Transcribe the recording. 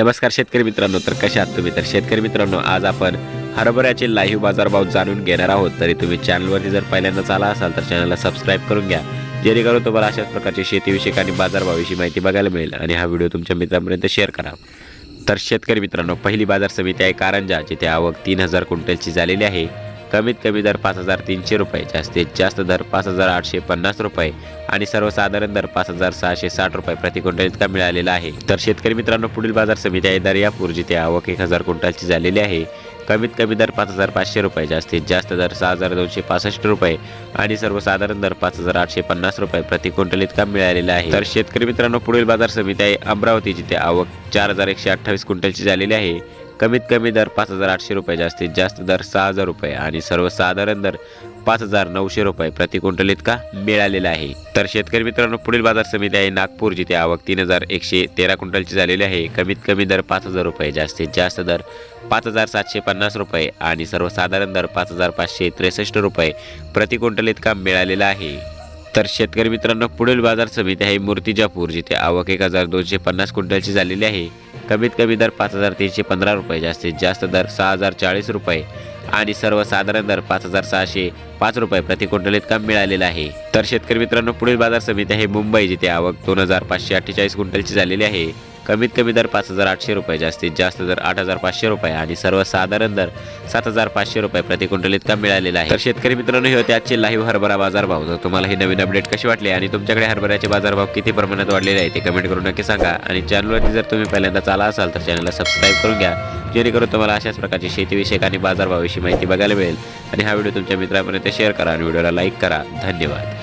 नमस्कार शेतकरी मित्रांनो तर कशा आहात तुम्ही? तर शेतकरी मित्रांनो आज आपण हरभऱ्याचे लाईव्ह बाजारभाव जाणून घेणार आहोत. तरी तुम्ही चॅनलवरती जर पहिल्यांदाच आला असाल तर चॅनलला सबस्क्राईब करून घ्या. जेणेकरून तुम्हाला अशाच प्रकारची शेतीविषयक आणि बाजारभावाविषयी माहिती बघायला मिळेल आणि हा व्हिडिओ तुमच्या मित्रांपर्यंत शेअर करा. तर शेतकरी मित्रांनो पहिली बाजार समिती आहे कारंजा जिथे आवक तीन हजार क्विंटलची झालेली आहे. कमीत कमी दर पाच हजार तीनशे रुपये. जास्तीत जास्त दर पाच हजार आठशे पन्नास रुपये. आणि सर्वसाधारण दर पाच हजार सहाशे साठ रुपये प्रति क्विंटल इतका मिळालेला आहे. तर शेतकरी मित्रांनो पुढील बाजार समिती आहे दर यापूर जिथे आवक एक हजार क्विंटलची झालेली आहे. कमीत कमी दर पाच हजार पाचशे रुपये जास्तीत जास्त दर सहा हजार दोनशे पासष्ट रुपये. आणि सर्वसाधारण दर पाच हजार आठशे पन्नास रुपये प्रति क्विंटल इतका मिळालेला आहे. तर शेतकरी मित्रांनो पुढील बाजार समिती आहे अमरावती जिथे आवक चार हजार एकशे अठ्ठावीस क्विंटलची झालेली आहे. कमीत कमी दर पाच हजार आठशे रुपये जास्तीत जास्त दर सहा हजार रुपये आणि सर्वसाधारण दर पाच हजार नऊशे रुपये प्रति क्विंटल इतका मिळालेला आहे. तर शेतकरी मित्रांनो पुढील बाजार समिती आहे नागपूर जिथे आवक तीन हजार एकशे तेरा क्विंटलची झालेली आहे. कमीत कमी दर पाच हजार रुपये जास्तीत जास्त दर पाच हजार सातशे पन्नास रुपये आणि सर्वसाधारण दर पाच हजार पाचशे त्रेसष्ट रुपये प्रति क्विंटल इतका मिळालेला आहे. तर शेतकरी मित्रांनो पुढील बाजार समिती आहे मूर्तिजापूर जिथे आवक एक हजार दोनशे पन्नास क्विंटलची झालेली आहे. कमीत कमी दर पाच हजार तीनशे पंधरा रुपये जास्तीत जास्त दर सहा हजार चाळीस रुपये आणि सर्वसाधारण दर पाच हजार सहाशे पाच रुपये प्रति क्विंटल इतका मिळालेला आहे. तर शेतकरी मित्रांनो पुढील बाजार समिती आहे मुंबई जिथे आवक दोन हजार पाचशे अठ्ठेचाळीस क्विंटलची झालेली आहे. कमीत कमी दर पाच हजार आठशे रुपये जास्तीत जास्त दर आठ हजार पाचशे रुपये आणि सर्वसाधारण दर सात हजार पाचशे रुपये प्रति क्विंटल इतका मिळालेला आहे. तर शेतकरी मित्रांनो हे होते आजचे लाईव्ह हरभरा बाजारभाव. जर तुम्हाला हे नवीन अपडेट कसे वाटले आणि तुमच्याकडे हरभऱ्याचे बाजारभाव किती प्रमाणात वाढलेले आहे ते कमेंट करून नक्की सांगा. आणि चॅनलवरती जर तुम्ही पहिल्यांदाच आला असाल तर चॅनलला सबस्क्राईब करून घ्या. जेणेकरून तुम्हाला अशाच प्रकारची शेतीविषयक आणि बाजारभावाविषयी माहिती बघायला मिळेल. आणि हा व्हिडिओ तुमच्या मित्रापर्यंत शेअर करा आणि व्हिडिओला लाईक करा. धन्यवाद.